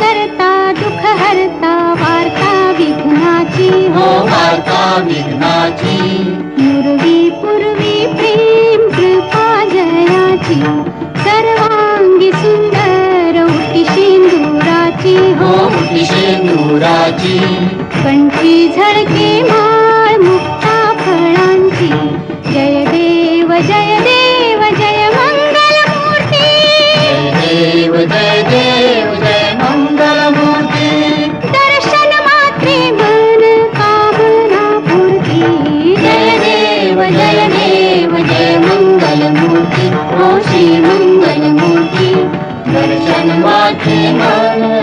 करता दुख हरता वार्ता विघ्नाची. हो वार्ता विघ्नाची. पूर्वी पूर्वी प्रेम कृपा जयाची. सर्वांगी सुंदर उठी शेंदुराची. हो उठी शेंदुराची. कंठी झडके मा हो श्री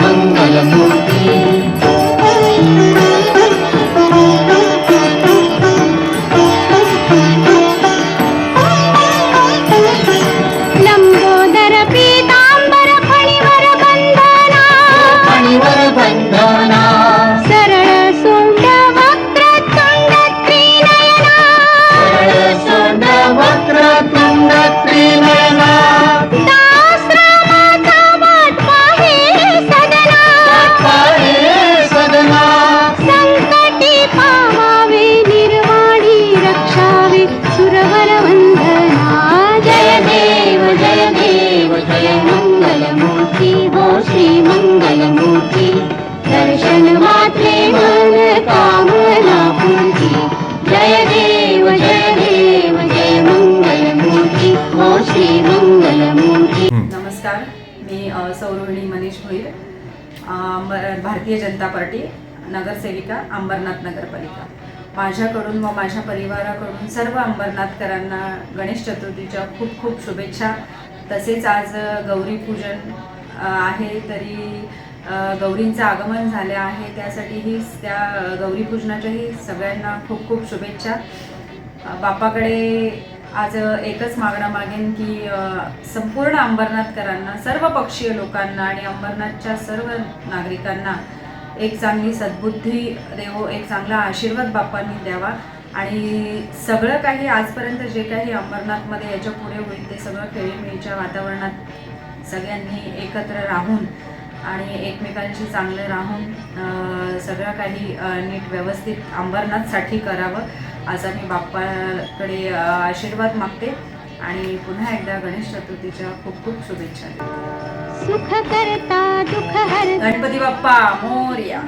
मंगलमूर्ती ओ नमस्कार. मी सौरोहिणी मनीष भोईर भारतीय जनता पार्टी नगरसेविका अंबरनाथ नगरपालिका. माझ्याकडून व माझ्या परिवाराकडून सर्व अंबरनाथकरांना गणेश चतुर्थीच्या खूप खूप शुभेच्छा. तसेच आज गौरी गौरीपूजन आहे तरी गौरींचं आगमन झालं आहे. त्यासाठीही त्या अ, गौरीपूजनाच्याही सगळ्यांना खूप खूप शुभेच्छा. बापाकडे आज एकच मागणं मागेन की संपूर्ण अंबरनाथकरांना सर्व पक्षीय लोकांना आणि अंबरनाथच्या सर्व नागरिकांना एक चांगली सद्बुद्धी देवो एक चांगला आशीर्वाद बाप्पांनी द्यावा. आणि सगळं काही आजपर्यंत जे काही अंबरनाथमध्ये याच्यापुढे होईल ते सगळं खेळीमेळीच्या वातावरणात सगळ्यांनी एकत्र राहून आणि एकमेकांशी चांगलं राहून सगळं काही नीट व्यवस्थित अंबरनाथसाठी करावं असा मी बाप्पाकडे आशीर्वाद मागते. आणि पुन्हा एकदा गणेश चतुर्थीच्या खूप खूप शुभेच्छा सुख करता दुख गणपती बाप्पा मोर्या.